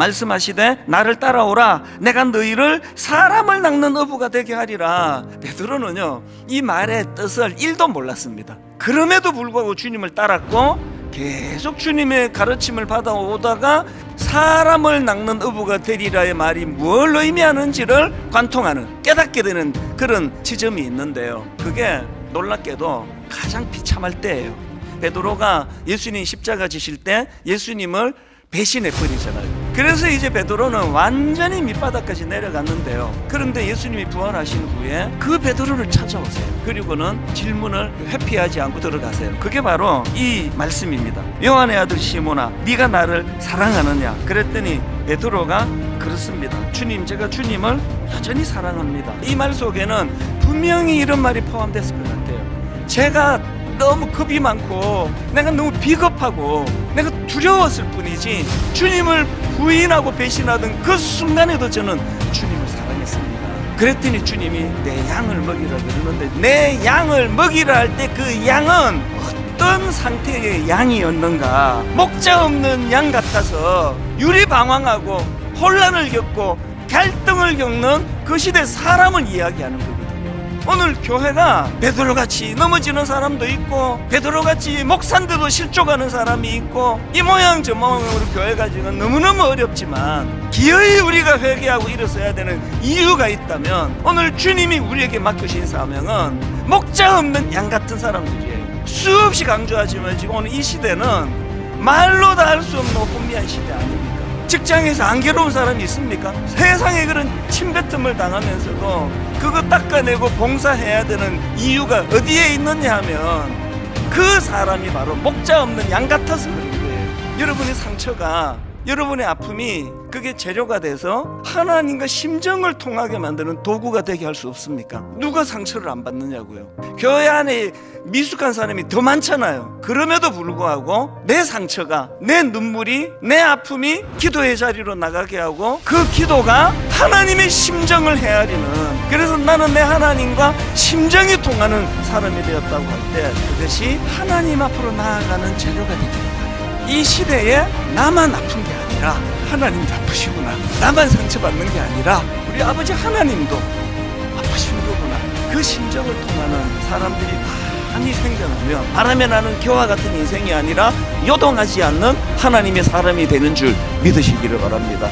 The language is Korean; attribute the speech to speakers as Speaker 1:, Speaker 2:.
Speaker 1: 말씀하시되 나를 따라오라. 내가 너희를 사람을 낚는 어부가 되게 하리라. 베드로는요 이 말의 뜻을 1도 몰랐습니다. 그럼에도 불구하고 주님을 따랐고 계속 주님의 가르침을 받아오다가 사람을 낚는 어부가 되리라의 말이 뭘 의미하는지를 관통하는 깨닫게 되는 그런 지점이 있는데요. 그게 놀랍게도 가장 비참할 때예요. 베드로가 예수님 십자가 지실 때 예수님을 배신해 버리잖아요. 그래서 이제 베드로는 완전히 밑바닥까지 내려갔는데요. 그런데 예수님이 부활하신 후에 그 베드로를 찾아오세요. 그리고는 질문을 회피하지 않고 들어가세요. 그게 바로 이 말씀입니다. 요한의 아들 시모나, 네가 나를 사랑하느냐? 그랬더니 베드로가 그렇습니다. 주님, 제가 주님을 여전히 사랑합니다. 이 말 속에는 분명히 이런 말이 포함됐을 것 같아요. 제가 너무 겁이 많고 내가 너무 비겁하고 내가 두려웠을 뿐이지 주님을 부인하고 배신하던 그 순간에도 저는 주님을 사랑했습니다. 그랬더니 주님이 내 양을 먹이라 그러는데 내 양을 먹이라 할 때 그 양은 어떤 상태의 양이었는가 목자 없는 양 같아서 유리방황하고 혼란을 겪고 갈등을 겪는 그 시대 사람을 이야기하는 거거든요. 오늘 교회가 베드로같이 넘어지는 사람도 있고 베드로같이 목산데도 실족하는 사람이 있고 이 모양 저 모양으로 교회가 지금 너무너무 어렵지만 기어이 우리가 회개하고 일어서야 되는 이유가 있다면 오늘 주님이 우리에게 맡기신 사명은 목자 없는 양 같은 사람들이에요 수없이 강조하지만 지금 오늘 이 시대는 말로 다 할 수 없는 혼미한 시대 아닙니까? 직장에서 안 괴로운 사람이 있습니까? 세상에 그런 침뱉음을 당하면서도 그거 닦아내고 봉사해야 되는 이유가 어디에 있느냐 하면 그 사람이 바로 목자 없는 양 같아서 그런 거예요. 여러분의 상처가 여러분의 아픔이 그게 재료가 돼서 하나님과 심정을 통하게 만드는 도구가 되게 할 수 없습니까? 누가 상처를 안 받느냐고요. 교회 안에 미숙한 사람이 더 많잖아요. 그럼에도 불구하고 내 상처가 내 눈물이 내 아픔이 기도의 자리로 나가게 하고 그 기도가 하나님의 심정을 헤아리는 그래서 나는 내 하나님과 심정이 통하는 사람이 되었다고 할 때 그것이 하나님 앞으로 나아가는 재료가 됩니다. 이 시대에 나만 아픈 게 아니라 하나님도 아프시구나. 나만 상처받는 게 아니라 우리 아버지 하나님도 아프신 거구나. 그 심정을 통하는 사람들이 많이 생겨나면 바람에 나는 교와 같은 인생이 아니라 요동하지 않는 하나님의 사람이 되는 줄 믿으시기를 바랍니다.